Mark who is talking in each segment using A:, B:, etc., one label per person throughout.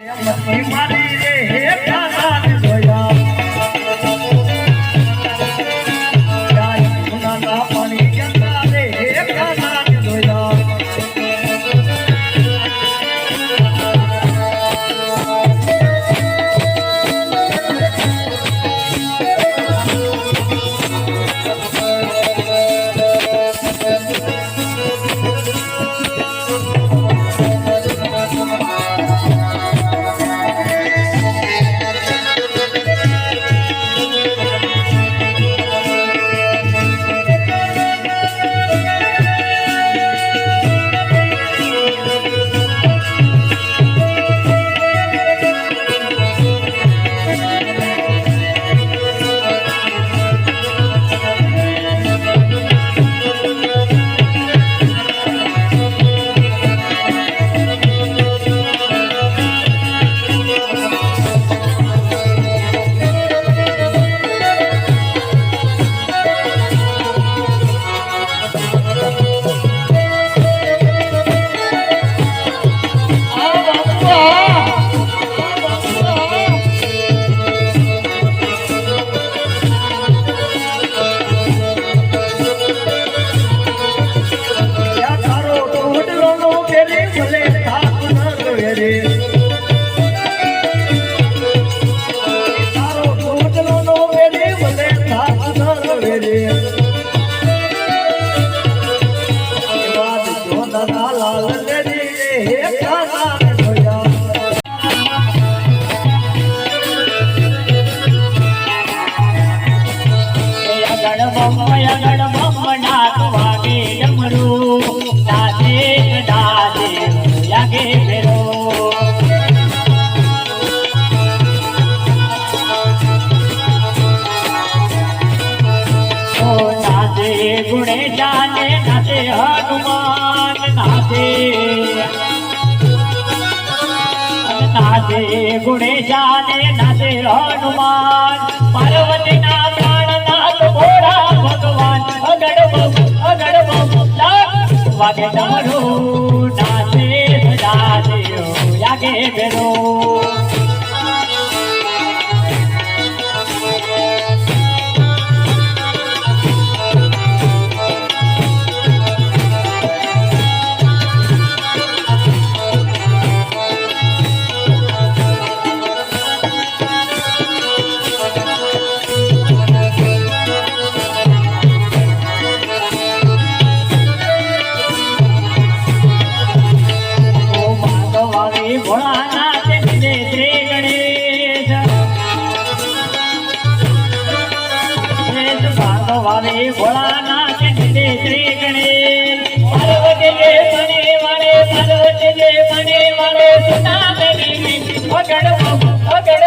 A: મારી
B: નાચે ગુણે જાને નાચે હનુમાન નાચે નાચે ગુણે જાને નાચે હનુમાન પાર્વતીના પ્રાણનાથ ભોળા ભગવાન અગડ બમ અગડ બમ વાગે ડમરું નાચે સજાજે યાગે બેરો માધવાવી ભોળાનાથ નિજે શ્રી ગણેશ પાર્વતી જે મને વાળે પાર્વતી જે મને વાળે સુના દેવી અગડ અગડ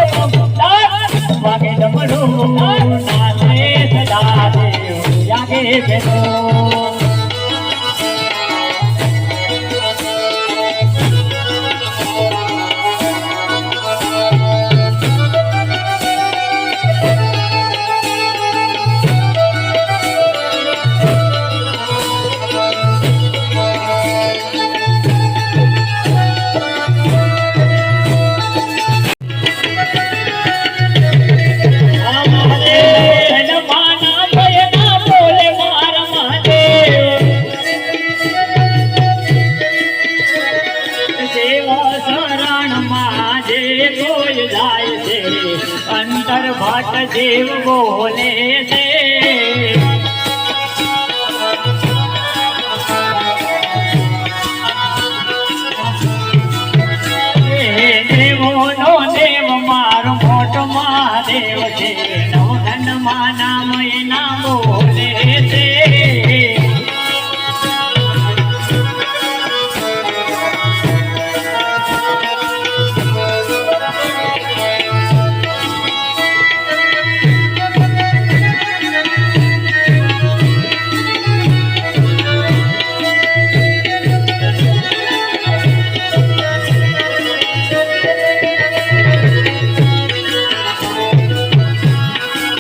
B: વાગે ડમરું નાચે સદા દેવ યાગે બેસો જાય છે દેવ બોલે છે.